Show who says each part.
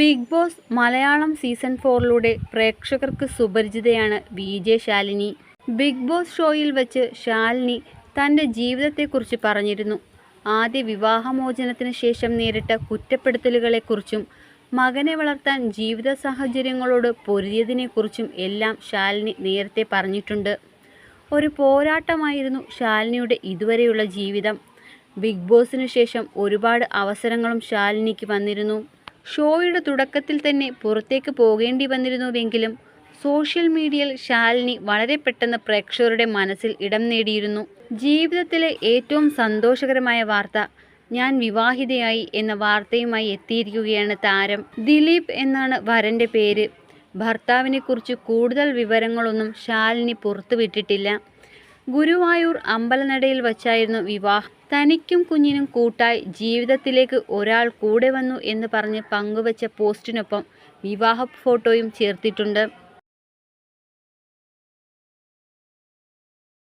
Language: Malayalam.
Speaker 1: ബിഗ് ബോസ് മലയാളം സീസൺ ഫോറിലൂടെ പ്രേക്ഷകർക്ക് സുപരിചിതയാണ് V J Shalini. Bigg Boss ഷോയിൽ വെച്ച് ശാലിനി തന്റെ ജീവിതത്തെക്കുറിച്ച് പറഞ്ഞിരുന്നു. ആദ്യ വിവാഹമോചനത്തിന് ശേഷം നേരിട്ട കുറ്റപ്പെടുത്തലുകളെക്കുറിച്ചും മകനെ വളർത്താൻ ജീവിത സാഹചര്യങ്ങളോട് പൊരുതിയതിനെക്കുറിച്ചും എല്ലാം ശാലിനി നേരത്തെ പറഞ്ഞിട്ടുണ്ട്. ഒരു പോരാട്ടമായിരുന്നു ശാലിനിയുടെ ഇതുവരെയുള്ള ജീവിതം. ബിഗ് ബോസിനു ശേഷം ഒരുപാട് അവസരങ്ങളും ശാലിനിക്ക് വന്നിരുന്നു. ഷോയുടെ തുടക്കത്തിൽ തന്നെ പുറത്തേക്ക് പോകേണ്ടി വന്നിരുന്നുവെങ്കിലും സോഷ്യൽ മീഡിയയിൽ ശാലിനി വളരെ പെട്ടെന്ന് പ്രേക്ഷകരുടെ മനസ്സിൽ ഇടം നേടിയിരുന്നു. ജീവിതത്തിലെ ഏറ്റവും സന്തോഷകരമായ വാർത്ത ഞാൻ വിവാഹിതയായി എന്ന വാർത്തയുമായി എത്തിയിരിക്കുകയാണ് താരം. ദിലീപ് എന്നാണ് വരന്റെ പേര്. ഭർത്താവിനെക്കുറിച്ച് കൂടുതൽ വിവരങ്ങളൊന്നും ശാലിനി പുറത്തുവിട്ടിട്ടില്ല. ഗുരുവായൂർ അമ്പലനടയിൽ വച്ചായിരുന്നു വിവാഹം. തനിക്കും കുഞ്ഞിനും കൂട്ടായി ജീവിതത്തിലേക്ക് ഒരാൾ കൂടെ വന്നു എന്ന് പറഞ്ഞ് പങ്കുവച്ച പോസ്റ്റിനൊപ്പം വിവാഹ ഫോട്ടോയും ചേർത്തിട്ടുണ്ട്.